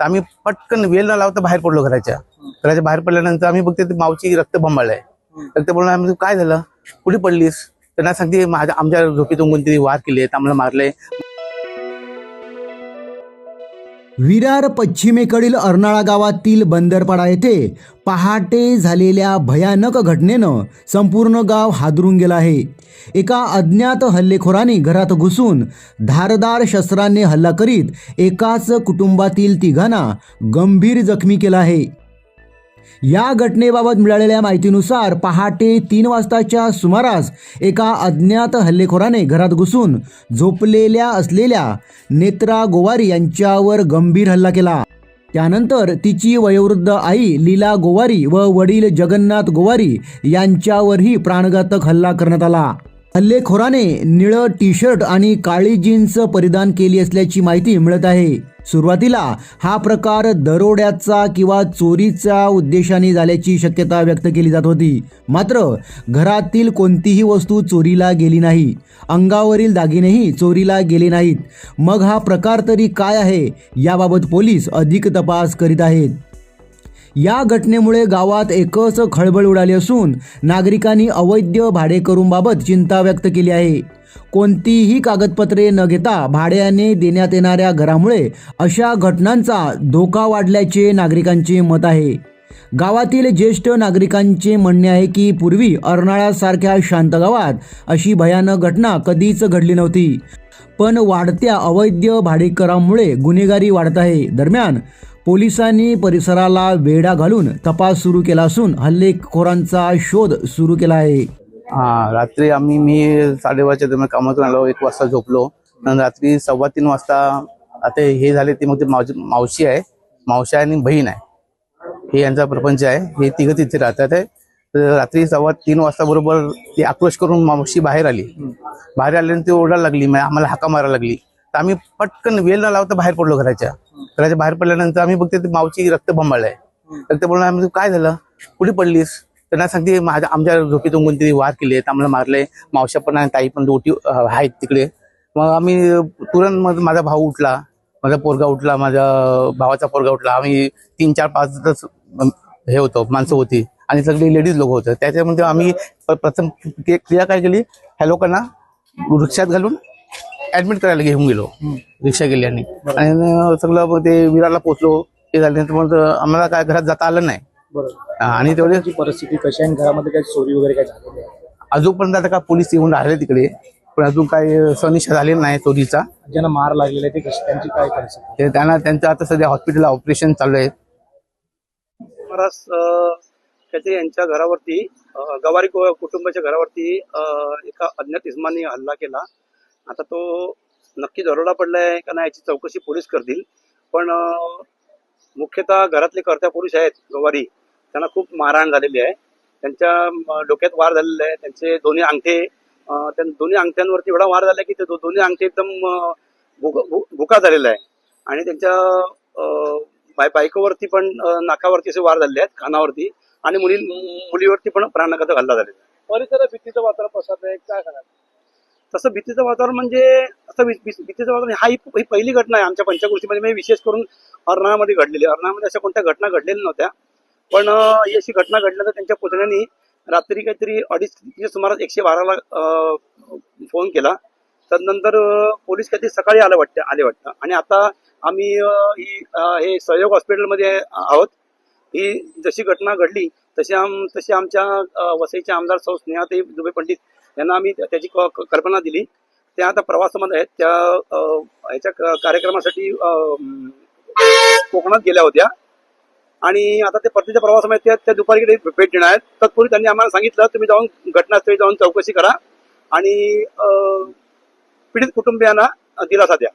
तर आम्ही पटकन वेल न लावता बाहेर पडलो घराच्या. घराच्या बाहेर पडल्यानंतर आम्ही बघते मावची रक्त बंबाळलंय. रक्त बोलणं आम्ही काय झालं? कुठे पडलीस? त्यांना सांगते माझ्या आमच्या झोपेतून कोणतरी वार केले आम्हाला मारले विरार पश्चिमेकडील अर्नाळा गावातील बंदरपाडा येथे पहाटे झालेल्या भयानक घटनेनं संपूर्ण गाव हादरून गेलं आहे. एका अज्ञात हल्लेखोराने घरात घुसून धारदार शस्त्राने हल्ला करीत एकाच कुटुंबातील तिघांना गंभीर जखमी केला आहे. या घटनेबाबत मिळालेल्या माहितीनुसार पहाटे तीन वाजताच्या सुमारास एका अज्ञात हल्लेखोराने घरात घुसून झोपलेल्या असलेल्या नेत्रा गोवारी यांच्यावर गंभीर हल्ला केला. त्यानंतर तिची वयोवृद्ध आई लीला गोवारी व वडील जगन्नाथ गोवारी यांच्यावरही प्राणघातक हल्ला करण्यात आला. हल्लेखोराने निळं टी शर्ट आणि काळी जीन्स परिधान केली असल्याची माहिती मिळत आहे. सुरुवातीला हा प्रकार दरोड्याचा किंवा चोरीच्या उद्देशाने झाल्याची शक्यता व्यक्त केली जात होती. मात्र घरातील कोणतीही वस्तू चोरीला गेली नाही. अंगावरील दागिनेही चोरीला गेले नाहीत. मग हा प्रकार तरी काय आहे याबाबत पोलीस अधिक तपास करीत आहेत. या घटनेमुळे गावात एकच खळबळ उडाली असून नागरिकांनी अवैध भाडेकरूंबाबत चिंता व्यक्त केली आहे. कोणतीही कागदपत्रे न घेता भाड्याने देण्यात येणाऱ्या घरामुळे अशा घटनांचा धोका वाढल्याचे नागरिकांचे मत आहे. गावातील ज्येष्ठ नागरिकांचे म्हणणे आहे की पूर्वी अर्नाळासारख्या शांत गावात अशी भयानक घटना कधीच घडली नव्हती. पण वाढत्या अवैध भाडेकरांमुळे गुन्हेगारी वाढत आहे. दरम्यान पोलिसांनी परिसराला वेढा घालून तपास सुरू केला असून हल्लेखोरांचा शोध सुरू केला आहे. हा रात्री आम्ही मी साडेबाराच्या दरम्यान कामातून आलो एक वाजता झोपलो. नंतर रात्री सव्वा तीन वाजता आता हे झाले ते मग ते मावशी मावशी आहे. मावशी आणि बहीण आहे. हे यांचा प्रपंच आहे. हे तिघं तिथे राहतात आहे. तर रात्री सव्वा तीन वाजता बरोबर ती आक्रोश करून मावशी बाहेर आली. बाहेर आल्यानंतर ती ओरडायला लागली आम्हाला हाका मारायला लागली. तर आम्ही पटकन वेल न लावता बाहेर पडलो घराच्या. घराच्या बाहेर पडल्यानंतर आम्ही बघते ती मावची रक्त बंबाळलंय. रक्त बोलणं आम्ही काय झालं? कुठे पडलीस? त्यांना सांगते माझ्या आमच्या झोपेतून कोणतरी वार केले आम्हाला मारले मावशा पण आणि ताई पण दोटी आहेत तिकडे. मग आम्ही तुरंत मग माझा भाऊ उठला माझा पोरगा उठला माझ्या भावाचा पोरगा उठला. आम्ही तीन चार पाच हे होतो माणसं होती. आणि सगळे लेडीज लोक होतं. त्याच्यामध्ये आम्ही प्रथम क्रिया काय केली? ह्या लोकांना रिक्षात घालून ऍडमिट करायला घेऊन गेलो. रिक्षा गेली आणि आणि सगळं मग ते विराला पोचलो ते झाल्यानंतर मग आम्हाला काय घरात जाता आलं नाही. बरोबर आणि तेवढे परिस्थिती कशी आहे? घरामध्ये काही चोरी वगैरे काय झालेली आहे? अजूनपर्यंत आता का पोलीस येऊन राहिले तिकडे. पण अजून काही सनिशा झालेला नाही चोरीचा. ज्यांना मार लागलेला आहे ते कशी त्यांची काय परिस्थिती त्यांना त्यांचं आता सध्या हॉस्पिटलला ऑपरेशन चालू आहे. महाराज त्याचे यांच्या घरावरती गवारी कुटुंबाच्या घरावरती एका अज्ञात इस्मानी हल्ला केला. आता तो नक्की दरोडा पडलाय का नाही याची चौकशी पोलीस करतील. पण मुख्यतः घरातले कर्त्या पुरुष आहेत गवारी त्यांना खूप मारहाण झालेली आहे. त्यांच्या डोक्यात वार झालेले आहे. त्यांचे दोन्ही अंगठे त्या दोन्ही अंगठ्यांवरती एवढा वार झाला की ते दोन्ही अंगठे एकदम भुका झालेला आहे. आणि त्यांच्या बाय बायकोवरती पण नाकावरती असे वार झालेले आहेत कानावरती. आणि मुली मुलीवरती पण प्राणघातक हल्ला झालेला आहे. परिसरात भीतीचं वातावरण पसरत आहे काय सांगा तसं भीतीचं वातावरण म्हणजे असं भी- भीतीचं वातावरण हा ही ही पहिली घटना आहे आमच्या पंचकृषीमध्ये. म्हणजे विशेष करून अर्नाळामध्ये घडलेली अर्नाळ्यामध्ये अशा कोणत्या घटना घडलेल्या नव्हत्या. पण ही अशी घटना घडल्यानंतर त्यांच्या पुतण्यानी रात्री काहीतरी अडीच सुमारास एकशे बाराला फोन केला. त्यानंतर पोलीस काहीतरी सकाळी आलं वाटतं आले वाटतं. आणि आता आम्ही ही हे सहयोग हॉस्पिटलमध्ये आहोत. ही जशी घटना घडली तशी आम तशी आमच्या वसईच्या वसईचे आमदार सौ स्नेहाताई दुबे पंडित त्यांना आम्ही त्या- त्याची क- कल्पना दिली. त्या आता प्रवासामध्ये आहेत. त्या ह्याच्या कार्यक्रमासाठी कोकणात गेल्या होत्या. आणि आता ते परतीच्या प्रवासामध्ये त्या- त्या दुपारी भेट देणार आहेत. तत्पूर्वी त्यांनी आम्हाला सांगितलं तुम्ही जाऊन घटनास्थळी जाऊन चौकशी करा. आणि पीडित कुटुंबियांना दिलासा द्या.